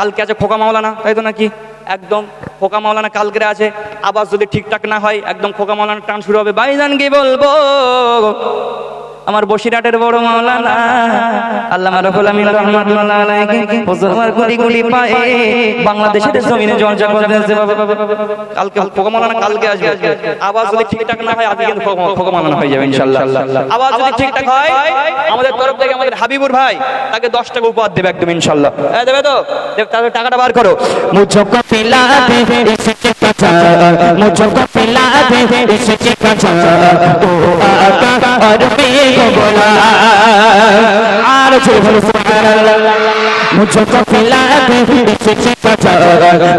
কালকে আছে খোকা মাওলানা তাই তো নাকি? একদম খোকা মাওলানা কালকে আছে আবার যদি ঠিকঠাক না হয়, একদম খোকা মাওলানা টান শুরু হবে। বাইজান কি বলব? আমার বসিরহাটের বড় মাওলানা আল্লাহ রহুল আমিন বাংলাদেশের জমিনে কালকে কালকে আসবে। যদি ঠিকঠাক না হয়, আজকে কিন্তু হয়ে যাবে ইনশাআল্লাহ। আবার যদি ঠিকঠাক হয়, আমাদের তরফ থেকে আমাদের হাবিবুর ভাই, তাকে দশ টাকা উপহার দেবে একদম ইনশাল্লাহ হ্যাঁ দেবে তো? তাহলে টাকাটা বার করো। মুঝো কো পিলা দে ইসকে কাচা মুঝো কো পিলা দে ইসকে কাচা ও আকা আর মেঘ গোলা আর জোরে বলো সুবহানাল্লাহ মুঝো কো পিলা দে ইসকে কাচা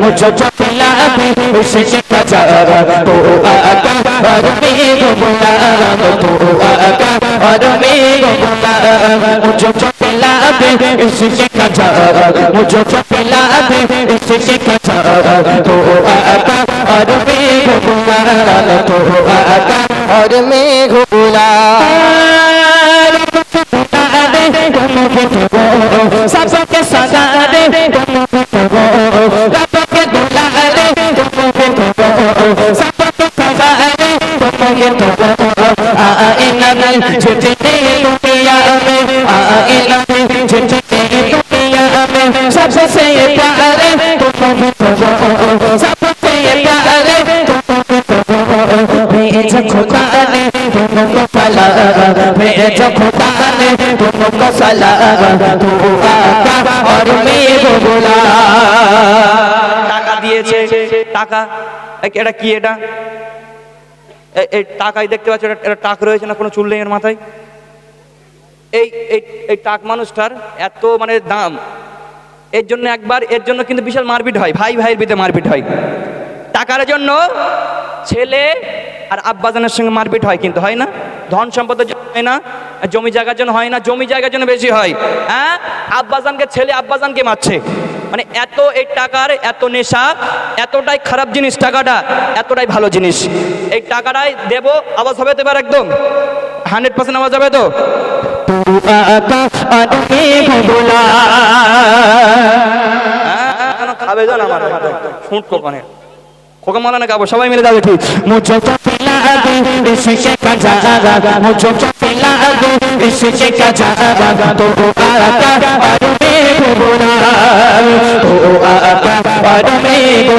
মুঝো কো পিলা দে ইসকে কাচা ও আকা আর মেঘ গোলা ও আকা আর মেঘ গোলা মুঝো কো पिला दे इससे कचा मुझे जो पिला दे इससे कचा तो आका और मेघ बुला तो आका और मेघ बुला সালাম আর মেয়ে বলা টাকা? দিয়েছে টাকা এটা কি এটা? এই টাকাই দেখতে পাচ্ছ, এটা টাক রয়েছে না কোনো চুল নেই এর মাথায়? এই এই টাক মানুষটার এত মানে দাম। এর জন্য একবার, এর জন্য কিন্তু বিশাল মারপিট হয়। ভাই ভাইয়ের বিতে মারপিট হয়। টাকার জন্য ছেলে আর আব্বাজানের সঙ্গে মারপিট হয় কিন্তু, হয় না? ধন সম্পদের জন্য হয় না? জমি জায়গার জন্য হয় না জমি জায়গার জন্য বেশি হয়। হ্যাঁ? আব্বাজানকে ছেলে আব্বাজানকে মারছে। মানে এত এই টাকার এত নেশা এতটাই খারাপ জিনিস টাকাটা এতটাই ভালো জিনিস। এই টাকাটাই দেব আওয়াজ হবে তো এবার একদম। হান্ড্রেড পার্সেন্ট আওয়াজ হবে তো? খাবে জান আমার শুট কোকানে খোকা মালানে খাব সবাই মিলে যাবে ঠিক। মুঝো তো পিলা দে ইসকে কাজা মুঝো তো পিলা দে ইসকে কাজা তো আকা আর মেঘ বোলা তো আকা আর মেঘ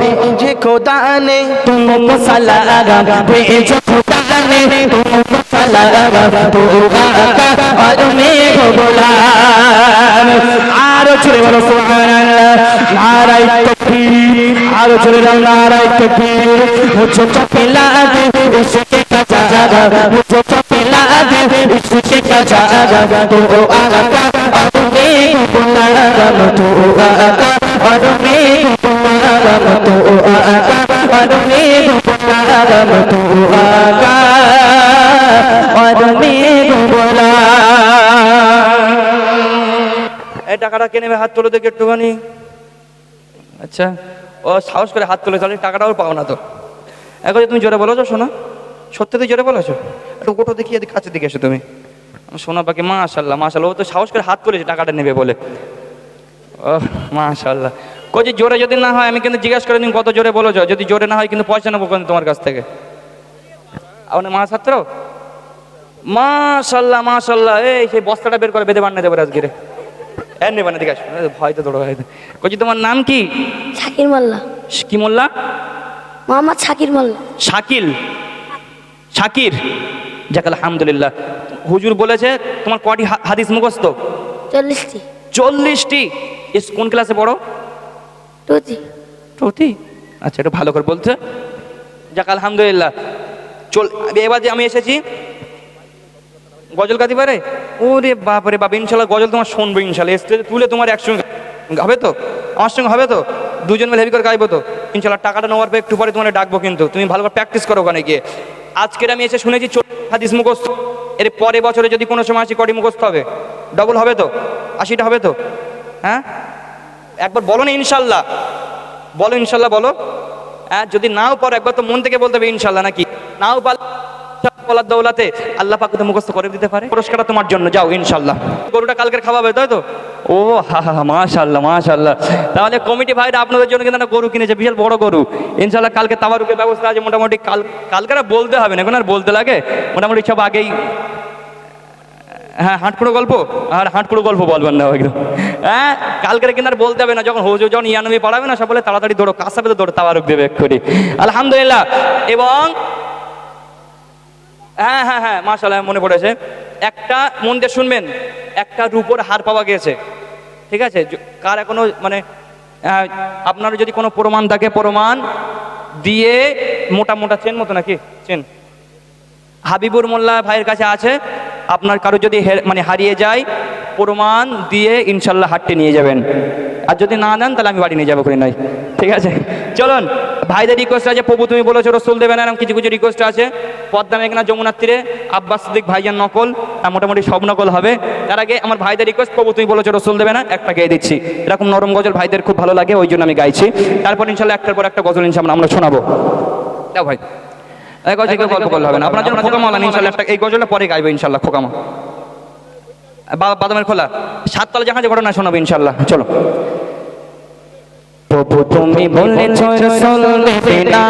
भेजे खुदा ने तुमको सलागा भेजे खुदा ने तुमको सलागा पूरा का और मेरे को बोला आरो चले बोलो सुभान अल्लाह नाराय तकबीर आरो चले बोलो नाराय तकबीर मुझे चपेला दे उसके कजारा मुझे चपेला दे उसके कजारा तो आगा और मेरे को बोला तो आगा और এই টাকাটা কে নেবে হাত তুলে দেখে একটুখানি আচ্ছা ও সাহস করে হাত তুলে তাহলে টাকাটাও পাও না তো। এখন তুমি জোরে বলেছ, শোনা। সত্যি তুই জোরে বলেছ? একটু কোটো দেখি কাছে দিকে এসো তুমি। শোনা সোনা পাখি মাশাল্লাহ মাশাল্লাহ ও তো সাহস করে হাত করেছে টাকাটা নেবে বলে। ও মাশাল্লাহ কজি জোরে যদি না হয় আমি কিন্তু জিজ্ঞাসা করে তুমি কত জোরে বলেছ যদি জোরে না হয় কিন্তু পয়সা নেব কিন্তু তোমার কাছ থেকে। আমার মা ছাত্র মাশাল্লাহ মাশাল্লাহ এই সেই বস্তাটা বের করে বেঁধে বান্না দেবো আজকে রে। হ্যাঁ নেবানে দিকে ভয় তো দৌড়ো ভয় কজি তোমার নাম কি? শাকির মোল্লা। কি মোল্লা? মোহাম্মদ শাকির মোল্লা। শাকিল। শাকির? যাক আলহামদুলিল্লাহ। হুজুর বলেছে তোমার কটি হাদিস মুখস্থ? চল্লিশটি। চল্লিশটি। কোন ক্লাসে পড়ো? টুতি প্রতি আচ্ছা একটু ভালো করে বলছে যাক, আলহামদুলিল্লাহ। চল এবার যে আমি এসেছি, গজল গাইতে পারে? ওরে বাপরে বাপ, ইনশাল্লাহ গজল তোমার শুনব, ইনশাল্লাহ। স্টেজে তুলে তোমার একসঙ্গে। হবে তো? আমার সঙ্গে হবে তো? দুজন মিলে হেভি করে গাইবো তো? ইনশাল্লাহ টাকাটা নেওয়ার পর একটু পরে তোমার ডাকবো কিন্তু। তুমি ভালো করে প্র্যাকটিস করো ওখানে গিয়ে। আজকের আমি এসে শুনেছি হাদিস মুখস্থ। এর পরে বছরে যদি কোনো সময় আসি কটি মুখস্থ হবে। ডবল হবে তো? আশিটা হবে তো? হ্যাঁ? একবার বলো না ইনশাল্লাহ। বলো ইনশাল্লাহ, বলো। হ্যাঁ যদি নাও পারো, একবার তো মন থেকে বলতে হবে ইনশাল্লাহ নাকি? নাও পারো বলার দৌলাতে আল্লাহ পাক তো মুখস্থ করে দিতে পারে। পুরস্কারটা তোমার জন্য, যাও ইনশাল্লাহ। গরুটা কালকের খাওয়াবে, তাই তো? ও, হা হা মাশাল্লাহ মাশাল্লাহ। তাহলে কমিটি ভাইরা আপনাদের জন্য কিন্তু গরু কিনেছে, বিশাল বড় গরু। ইনশাল্লাহ কালকে তাবারুকের ব্যবস্থা আছে, মোটামুটি কাল কালকে বলতে হবে না, এখন আর বলতে লাগে। মোটামুটি সব আগেই হ্যাঁ হাটপুরো গল্প? আর হাটপুরো গল্প বলবেন না একদম হ্যাঁ কালকের আর বলতে হবে না যখন হুজুর যখন ইয়ানবি পড়াবে না সব বলে তাড়াতাড়ি দৌড়ো কাসাবে তো দৌড়ো তাবারুক দেবে এক্ষুনি আলহামদুলিল্লাহ এবং হ্যাঁ হ্যাঁ হ্যাঁ মাশাল্লাহ মনে পড়েছে। একটা মন দিয়ে শুনবেন একটা রূপোর হার পাওয়া গেছে ঠিক আছে? কার এখনও মানে আহ, আপনার যদি কোনো প্রমাণ থাকে প্রমাণ দিয়ে মোটা মোটা চেন মতো নাকি? চেন। হাবিবুর মোল্লা ভাইয়ের কাছে আছে। আপনার কারও যদি মানে হারিয়ে যায়, প্রমাণ দিয়ে ইনশাল্লাহ হাটতে নিয়ে যাবেন। আর যদি না নেন, তাহলে আমি বাড়ি নিয়ে যাব করে নয় ঠিক আছে? চলুন, ভাইদের রিকোয়েস্ট আছে, প্রভু তুমি বলেছ রসুল দেবেন, এরকম কিছু কিছু রিকোয়েস্ট আছে। পদ্মা মেঘনা যমুনার তীরে আব্বাস সিদ্দিক ভাইজান নকল, আর মোটামুটি সব নকল হবে। তার আগে আমার ভাইদের রিকোয়েস্ট প্রভু তুমি বলেছ রসুল দেবে না একটা গেয়ে দিচ্ছি। এরকম নরম গজল ভাইদের খুব ভালো লাগে, ওই জন্য আমি গাইছি। তারপর ইনশাল্লাহ একটার পর একটা গজল ইনশাল্লাহ আমরা শোনাবো। দাও ভাই। এই গজলকে গল্প করলে হবে না। আপনার জন্য খোকামা আলান ইনশাল্লাহ এই গজলটা পরে গাইবো ইনশাল্লাহ খোকামা। বাদামের খোলা। সাততলা জাহাজে ঘটনা শোনাবো ইনশাল্লাহ চলো। প্রভু তুমি বলেছ রসুল দেবে না